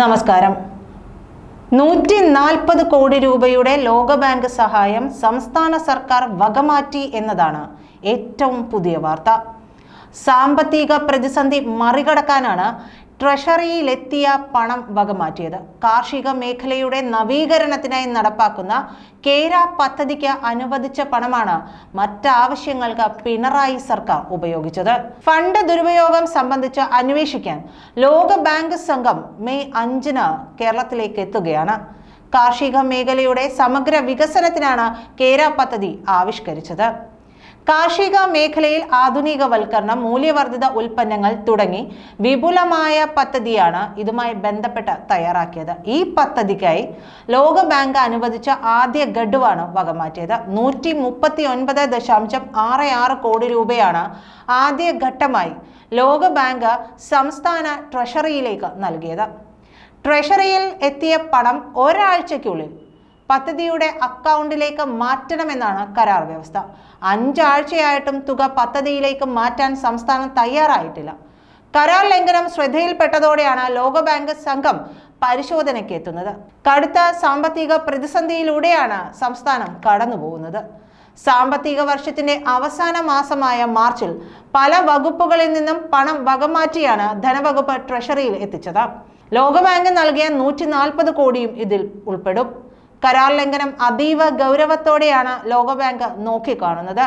നമസ്കാരം. നൂറ്റി നാൽപ്പത് കോടി രൂപയുടെ ലോകബാങ്ക് സഹായം സംസ്ഥാന സർക്കാർ വകമാറ്റി എന്നതാണ് ഏറ്റവും പുതിയ വാർത്ത. സാമ്പത്തിക പ്രതിസന്ധി മറികടക്കാനാണ് ട്രഷറിയിലെത്തിയ പണം വകമാറ്റിയത്. കാർഷിക മേഖലയുടെ നവീകരണത്തിനായി നടപ്പാക്കുന്ന കേര പദ്ധതിക്ക് അനുവദിച്ച പണമാണ് മറ്റാവശ്യങ്ങൾക്ക് പിണറായി സർക്കാർ ഉപയോഗിച്ചത്. ഫണ്ട് ദുരുപയോഗം സംബന്ധിച്ച് അന്വേഷിക്കാൻ ലോക ബാങ്ക് സംഘം മെയ് അഞ്ചിന് കേരളത്തിലേക്ക് എത്തുകയാണ്. കാർഷിക മേഖലയുടെ സമഗ്ര വികസനത്തിനാണ് കേര പദ്ധതി ആവിഷ്കരിച്ചത്. കാർഷിക മേഖലയിൽ ആധുനികവൽക്കരണം മൂല്യവർദ്ധിത ഉൽപ്പന്നങ്ങൾ തുടങ്ങി വിപുലമായ പദ്ധതിയാണ് ഇതുമായി ബന്ധപ്പെട്ട് തയ്യാറാക്കിയത്. ഈ പദ്ധതിക്കായി ലോകബാങ്ക് അനുവദിച്ച ആദ്യ ഗഡുവാണ് വകമാറ്റിയത്. നൂറ്റി മുപ്പത്തി ഒൻപത് ദശാംശം ആറ് ആറ് കോടി രൂപയാണ് ആദ്യ ഘട്ടമായി ലോകബാങ്ക് സംസ്ഥാന ട്രഷറിയിലേക്ക് നൽകിയത്. ട്രഷറിയിൽ എത്തിയ പണം ഒരാഴ്ചയ്ക്കുള്ളിൽ പദ്ധതിയുടെ അക്കൗണ്ടിലേക്ക് മാറ്റണമെന്നാണ് കരാർ വ്യവസ്ഥ. അഞ്ചാഴ്ചയായിട്ടും തുക പദ്ധതിയിലേക്ക് മാറ്റാൻ സംസ്ഥാനം തയ്യാറായിട്ടില്ല. കരാർ ലംഘനം ശ്രദ്ധയിൽപ്പെട്ടതോടെയാണ് ലോകബാങ്ക് സംഘം പരിശോധനയ്ക്ക് എത്തുന്നത് കടുത്ത സാമ്പത്തിക പ്രതിസന്ധിയിലൂടെയാണ് സംസ്ഥാനം കടന്നുപോകുന്നത്. സാമ്പത്തിക വർഷത്തിന്റെ അവസാന മാസമായ മാർച്ചിൽ പല വകുപ്പുകളിൽ നിന്നും പണം വകമാറ്റിയാണ് ധനവകുപ്പ് ട്രഷറിയിൽ എത്തിച്ചത്. ലോകബാങ്ക് നൽകിയ നൂറ്റി കോടിയും ഇതിൽ ഉൾപ്പെടും. കരാർ ലംഘനം അതീവ ഗൗരവത്തോടെയാണ് ലോകബാങ്ക് നോക്കിക്കാണുന്നത്.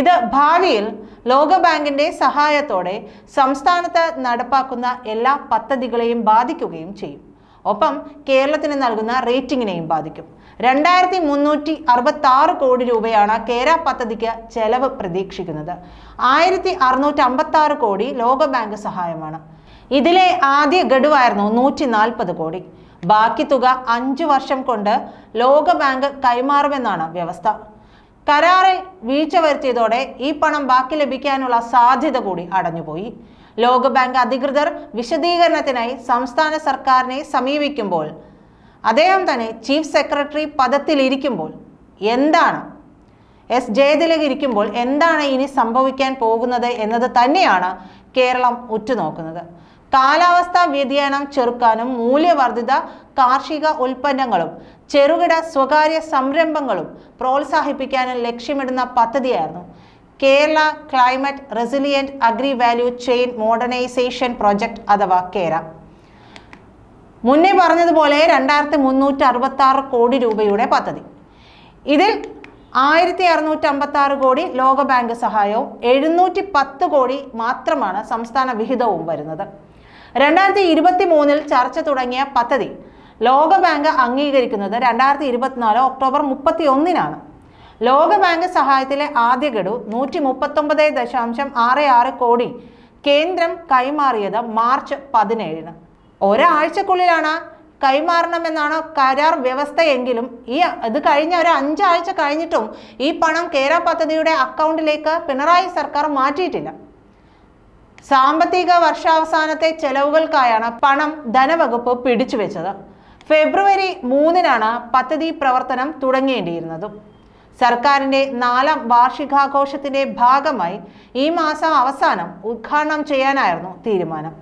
ഇത് ഭാവിയിൽ ലോകബാങ്കിന്റെ സഹായത്തോടെ സംസ്ഥാനത്ത് നടപ്പാക്കുന്ന എല്ലാ പദ്ധതികളെയും ബാധിക്കുകയും ചെയ്യും. ഒപ്പം കേരളത്തിന് നൽകുന്ന റേറ്റിംഗിനെയും ബാധിക്കും. രണ്ടായിരത്തി മുന്നൂറ്റി അറുപത്തി ആറ് കോടി രൂപയാണ് കേര പദ്ധതിക്ക് ചെലവ് പ്രതീക്ഷിക്കുന്നത്. ആയിരത്തി അറുന്നൂറ്റി അമ്പത്തി ആറ് കോടി ലോകബാങ്ക് സഹായമാണ്. ഇതിലെ ആദ്യ ഗഡുവായിരുന്നു നൂറ്റി നാൽപ്പത് കോടി. ബാക്കി തുക അഞ്ചു വർഷം കൊണ്ട് ലോകബാങ്ക് കൈമാറുമെന്നാണ് വ്യവസ്ഥ. കരാറിൽ വീഴ്ച വരുത്തിയതോടെ ഈ പണം ബാക്കി ലഭിക്കാനുള്ള സാധ്യത കൂടി അടഞ്ഞുപോയി. ലോകബാങ്ക് അധികൃതർ വിശദീകരണത്തിനായി സംസ്ഥാന സർക്കാരിനെ സമീപിക്കുമ്പോൾ അദ്ദേഹം തന്നെ ചീഫ് സെക്രട്ടറി പദത്തിലിരിക്കുമ്പോൾ എന്താണ്? എസ് ജയതിലക് ഇരിക്കുമ്പോൾ എന്താണ് ഇനി സംഭവിക്കാൻ പോകുന്നത് എന്നത് തന്നെയാണ് കേരളം ഉറ്റുനോക്കുന്നത്. കാലാവസ്ഥാ വ്യതിയാനം ചെറുക്കാനും മൂല്യവർദ്ധിത കാർഷിക ഉൽപ്പന്നങ്ങളും ചെറുകിട സ്വകാര്യ സംരംഭങ്ങളും പ്രോത്സാഹിപ്പിക്കാനും ലക്ഷ്യമിടുന്ന പദ്ധതിയായിരുന്നു. Kerala climate resilient agri value chain modernisation project അഥവാ കേര. മുന്നേ പറഞ്ഞതുപോലെ രണ്ടായിരത്തി മുന്നൂറ്റി അറുപത്തി ആറ് കോടി രൂപയുടെ പദ്ധതി. ഇതിൽ ആയിരത്തി അറുന്നൂറ്റി അമ്പത്തി ആറ് കോടി ലോകബാങ്ക് സഹായവും എഴുന്നൂറ്റി പത്ത് കോടി മാത്രമാണ് സംസ്ഥാന വിഹിതവും വരുന്നത്. രണ്ടായിരത്തി ഇരുപത്തി മൂന്നിൽ ചർച്ച തുടങ്ങിയ പദ്ധതി ലോകബാങ്ക് അംഗീകരിക്കുന്നത് രണ്ടായിരത്തി ഇരുപത്തിനാല് ഒക്ടോബർ മുപ്പത്തി ഒന്നിനാണ് ലോകബാങ്ക് സഹായത്തിലെ ആദ്യ ഗഡു നൂറ്റി മുപ്പത്തൊമ്പത് ദശാംശം ആറ് ആറ് കോടി കേന്ദ്രം കൈമാറിയത് മാർച്ച് പതിനേഴിന്. ഒരാഴ്ചക്കുള്ളിലാണ് കൈമാറണമെന്നാണ് കരാർ വ്യവസ്ഥയെങ്കിലും ഈ ഇത് കഴിഞ്ഞ ഒരു അഞ്ചാഴ്ച കഴിഞ്ഞിട്ടും ഈ പണം കേരള പദ്ധതിയുടെ അക്കൗണ്ടിലേക്ക് പിണറായി സർക്കാർ മാറ്റിയിട്ടില്ല. സാമ്പത്തിക വർഷാവസാനത്തെ ചെലവുകൾക്കായാണ് പണം ധനവകുപ്പ് പിടിച്ചുവെച്ചത്. ഫെബ്രുവരി മൂന്നിനാണ് പദ്ധതി പ്രവർത്തനം തുടങ്ങേണ്ടിയിരുന്നത്. സർക്കാരിന്റെ നാലാം വാർഷികാഘോഷത്തിന്റെ ഭാഗമായി ഈ മാസം അവസാനം ഉദ്ഘാടനം ചെയ്യാനായിരുന്നു തീരുമാനം.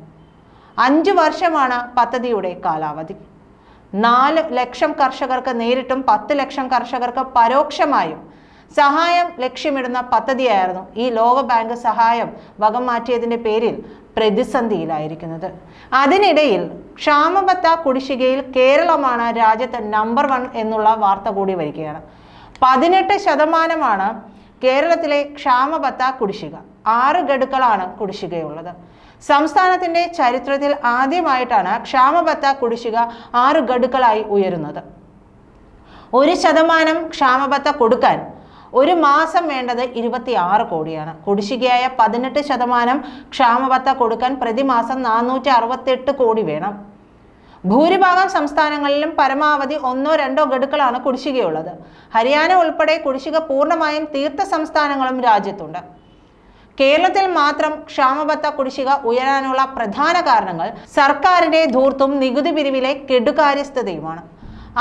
അഞ്ചു വർഷമാണ് പദ്ധതിയുടെ കാലാവധി. നാല് ലക്ഷം കർഷകർക്ക് നേരിട്ടും പത്ത് ലക്ഷം കർഷകർക്ക് പരോക്ഷമായും സഹായം ലക്ഷ്യമിടുന്ന പദ്ധതിയായിരുന്നു ഈ ലോക ബാങ്ക് സഹായം വകം മാറ്റിയതിന്റെ പേരിൽ പ്രതിസന്ധിയിലായിരിക്കുന്നത്. അതിനിടയിൽ ക്ഷാമബത്ത കുടിശ്ശികയിൽ കേരളമാണ് രാജ്യത്ത് നമ്പർ വൺ എന്നുള്ള വാർത്ത കൂടി വരികയാണ്. പതിനെട്ട് ശതമാനമാണ് കേരളത്തിലെ ക്ഷാമബത്ത കുടിശ്ശിക. ആറ് ഗഡുക്കളാണ് കുടിശ്ശികയുള്ളത്. സംസ്ഥാനത്തിന്റെ ചരിത്രത്തിൽ ആദ്യമായിട്ടാണ് ക്ഷാമബത്ത കുടിശ്ശിക ആറ് ഗഡുക്കളായി ഉയരുന്നത്. ഒരു ശതമാനം ക്ഷാമബത്ത കൊടുക്കാൻ ഒരു മാസം വേണ്ടത് ഇരുപത്തി ആറ് കോടിയാണ്. കുടിശ്ശികയായ പതിനെട്ട് ശതമാനം ക്ഷാമബത്ത കൊടുക്കാൻ പ്രതിമാസം നാനൂറ്റി അറുപത്തെട്ട് കോടി വേണം. ഭൂരിഭാഗം സംസ്ഥാനങ്ങളിലും പരമാവധി ഒന്നോ രണ്ടോ ഗഡുക്കളാണ് കുടിശ്ശികയുള്ളത്. ഹരിയാന ഉൾപ്പെടെ കുടിശ്ശിക പൂർണമായും തീർത്ത സംസ്ഥാനങ്ങളും രാജ്യത്തുണ്ട്. കേരളത്തിൽ മാത്രം ക്ഷാമബത്ത കുടിശ്ശിക ഉയരാനുള്ള പ്രധാന കാരണങ്ങൾ സർക്കാരിന്റെ ധൂർത്തും നികുതി പിരിവിലെ കെടുകാര്യസ്ഥതയുമാണ്.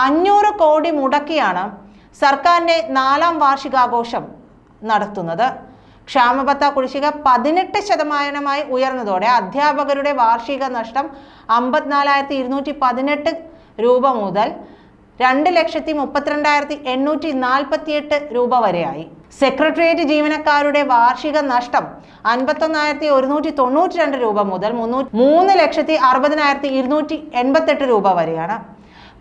അഞ്ഞൂറ് കോടി മുടക്കിയാണ് സർക്കാരിന്റെ നാലാം വാർഷികാഘോഷം നടത്തുന്നത്. ക്ഷാമബത്ത കുടിശ്ശിക പതിനെട്ട് ശതമാനമായി ഉയർന്നതോടെ അധ്യാപകരുടെ വാർഷിക നഷ്ടം അമ്പത്തിനാലായിരത്തി ഇരുന്നൂറ്റി പതിനെട്ട് രൂപ മുതൽ രണ്ട് ലക്ഷത്തി മുപ്പത്തിരണ്ടായിരത്തി എണ്ണൂറ്റി നാൽപ്പത്തിയെട്ട് രൂപ വരെയായി. സെക്രട്ടേറിയറ്റ് ജീവനക്കാരുടെ വാർഷിക നഷ്ടം അൻപത്തൊന്നായിരത്തി ഒരുന്നൂറ്റി തൊണ്ണൂറ്റി രണ്ട് രൂപ മുതൽ മുന്നൂറ്റി മൂന്ന് ലക്ഷത്തി അറുപതിനായിരത്തി ഇരുന്നൂറ്റി എൺപത്തെട്ട് രൂപ വരെയാണ്.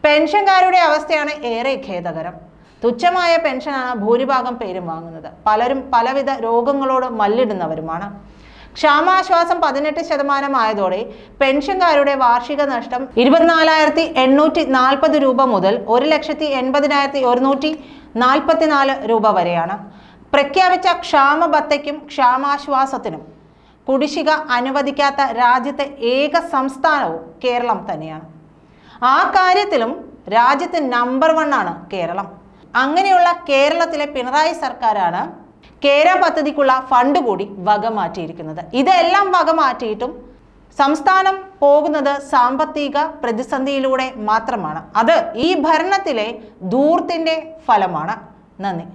പെൻഷൻകാരുടെ അവസ്ഥയാണ് ഏറെ ഖേദകരം. തുച്ഛമായ പെൻഷനാണ് ഭൂരിഭാഗം പേരും വാങ്ങുന്നത്. പലരും പലവിധ രോഗങ്ങളോട് മല്ലിടുന്നവരുമാണ്. ക്ഷാമാശ്വാസം പതിനെട്ട് ശതമാനമായതോടെ പെൻഷൻകാരുടെ വാർഷിക നഷ്ടം ഇരുപത്തിനാലായിരത്തി എണ്ണൂറ്റി നാൽപ്പത് രൂപ മുതൽ ഒരു ലക്ഷത്തി എൺപതിനായിരത്തി ഒരുന്നൂറ്റി നാൽപ്പത്തിനാല് രൂപ വരെയാണ്. പ്രഖ്യാപിച്ച ക്ഷാമബത്തയ്ക്കും ക്ഷാമാശ്വാസത്തിനും കുടിശ്ശിക അനുവദിക്കാത്ത രാജ്യത്തെ ഏക സംസ്ഥാനവും കേരളം തന്നെയാണ്. ആ കാര്യത്തിലും രാജ്യത്ത് നമ്പർ വൺ ആണ് കേരളം. അങ്ങനെയുള്ള കേരളത്തിലെ പിണറായി സർക്കാരാണ് കേര പദ്ധതിക്കുള്ള ഫണ്ട് കൂടി വക മാറ്റിയിരിക്കുന്നത്. ഇതെല്ലാം വക മാറ്റിയിട്ടും സംസ്ഥാനം പോകുന്നത് സാമ്പത്തിക പ്രതിസന്ധിയിലൂടെ മാത്രമാണ്. അത് ഈ ഭരണത്തിലെ ദൂർത്തിന്റെ ഫലമാണ്. നന്ദി.